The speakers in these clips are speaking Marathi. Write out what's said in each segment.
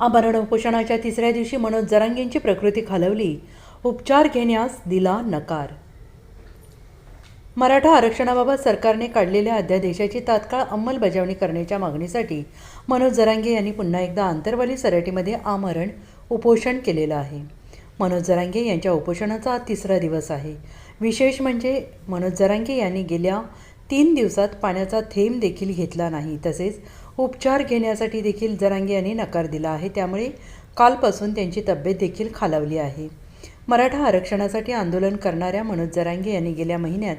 आमरण उपोषणाच्या तिसऱ्या दिवशी मनोज जरांगेंची प्रकृती खालवली. उपचार घेण्यास दिला नकार. मराठा आरक्षणाबाबत सरकारने काढलेल्या अध्यादेशाची तात्काळ अंमलबजावणी करण्याच्या मागणीसाठी मनोज जरांगे यांनी पुन्हा एकदा आंतरवाली सराटीमध्ये आमरण उपोषण केलेलं आहे. मनोज जरांगे यांच्या उपोषणाचा आज तिसरा दिवस आहे. विशेष म्हणजे मनोज जरांगे यांनी गेल्या तीन दिवसात पाण्याचा थेंब देखील घेतला नाही. तसेच उपचार घेण्यासाठी देखील जरांगे यांनी नकार दिला आहे. त्यामुळे कालपासून त्यांची तब्येत देखील खालावली आहे. मराठा आरक्षणासाठी आंदोलन करणाऱ्या मनोज जरांगे यांनी गेल्या महिन्यात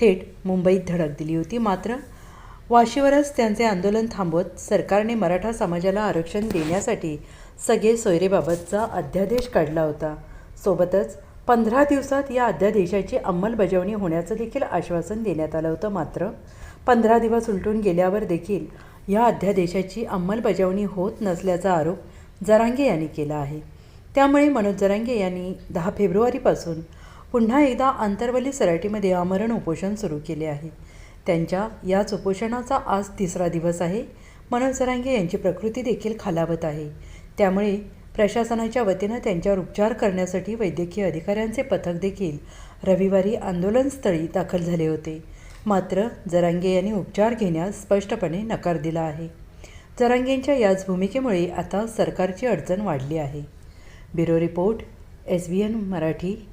थेट मुंबईत धडक दिली होती. मात्र वाशीवरच त्यांचे आंदोलन थांबवत सरकारने मराठा समाजाला आरक्षण देण्यासाठी सगळे सोयरेबाबतचा अध्यादेश काढला होता. सोबतच पंधरा दिवसात या अध्यादेशाची अंमलबजावणी होण्याचं देखील आश्वासन देण्यात आलं होतं. मात्र पंधरा दिवस उलटून गेल्यावर देखील या अध्यादेशाची अंमलबजावणी होत नसल्याचा आरोप जरांगे यांनी केला आहे. त्यामुळे मनोज जरांगे यांनी दहा फेब्रुवारीपासून पुन्हा एकदा आंतरवली सराटीमध्ये आमरण उपोषण सुरू केले आहे. त्यांच्या याच उपोषणाचा आज तिसरा दिवस आहे. मनोज जरांगे यांची प्रकृती देखील खालावत आहे. त्यामुळे प्रशासनाच्या वतीनं त्यांच्यावर उपचार करण्यासाठी वैद्यकीय अधिकाऱ्यांचे पथक देखील रविवारी आंदोलनस्थळी दाखल झाले होते. मात्र जरांगे यांनी उपचार घेण्यास स्पष्टपणे नकार दिला आहे. जरांगेंच्या याच भूमिकेमुळे आता सरकारची अडचण वाढली आहे. Bureau report S B N Marathi.